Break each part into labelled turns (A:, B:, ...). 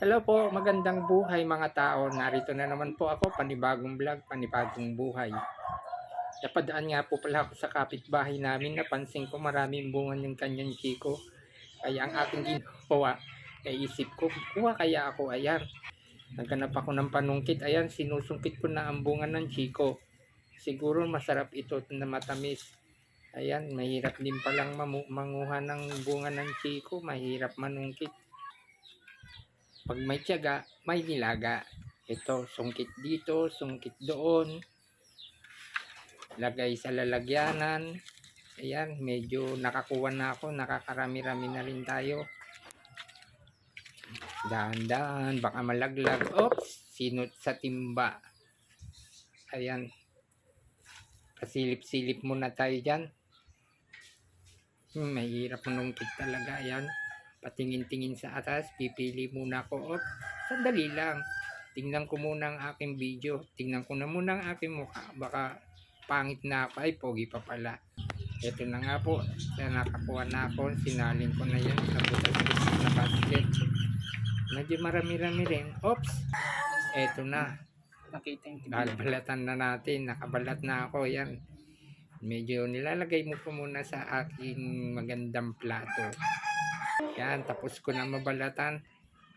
A: Hello po, magandang buhay mga tao. Narito na naman po ako, panibagong vlog, panibagong buhay. Napadaan nga po pala ako sa kapitbahay namin, napansin ko maraming bunga yung kanyang chiko. Kaya ang aking ginawa, ay isip ko, kuha kaya ako, ayan. Naghanap ako ng panungkit, ayan, sinusungkit ko na ang bunga ng chiko. Siguro masarap ito na matamis. Ayan, mahirap din palang manguha ng bunga ng chiko, mahirap manungkit. Pag may tiyaga, may nilaga. Ito, sungkit dito, sungkit doon. Lagay sa lalagyanan. Ayan, medyo nakakuha na ako. Nakakarami-rami na rin tayo. Dahan-dahan, baka malaglag. Oops, sinot sa timba. Ayan. Pasilip-silip muna tayo dyan. Hmm, mahirap manungkit talaga. Ayan patingin-tingin sa atas, pipili muna ako. Op, sandali lang. Tingnan ko muna ang aking video. Tingnan ko na muna ang aking mukha. Baka pangit na ako. Ay, pogi pa pala. Ito na nga po. Kaya nakakuha na ako. Sinalin ko na yan. Tapos na basket. Medyo marami-rami rin. Oops! Ito na.
B: Nakita yung.
A: Balbalatan na natin. Nakabalat na ako. Yan. Medyo nilalagay mo ko muna sa aking magandang plato. Yan, tapos ko na mabalatan.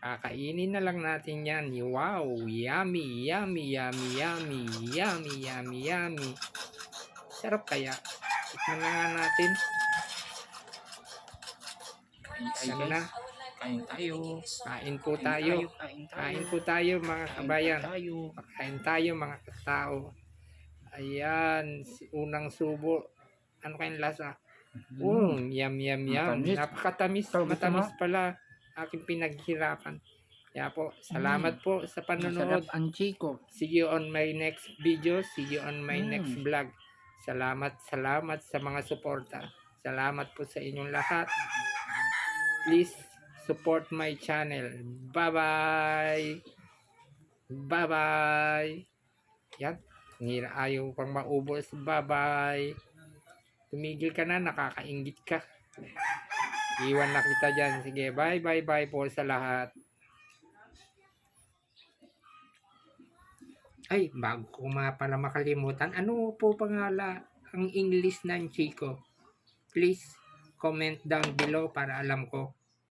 A: Kakainin na lang natin yan. Wow, yummy, yummy, yummy, yummy, yummy, yummy, yummy. Sarap kaya. Tikman na nga natin.
B: Kain
A: Ano na?
B: Kain tayo.
A: Kain po tayo.
B: Kain
A: po tayo mga kabayan. Kain tayo mga katao. Ayan, unang subo. Ano kayong lasa? Mm, yum, yum, yum.
B: Matamis.
A: Napakatamis.
B: Gusto
A: Matamis pala. Aking pinaghirapan. Kaya po, salamat po sa panonood.
B: Masarap ang chiko.
A: See you on my next video. See you on my
B: Mm.
A: next vlog. Salamat, salamat sa mga suporta. Salamat po sa inyong lahat. Please support my channel. Bye-bye. Bye-bye. Yan. Ngira ayaw pang maubos. Bye-bye. Tumigil ka na, nakakaingit ka. Iwan na kita dyan. Sige, bye, bye, bye po sa lahat. Ay, bago ko nga pala makalimutan, ano po pangala ang English ng Chico? Please comment down below para alam ko.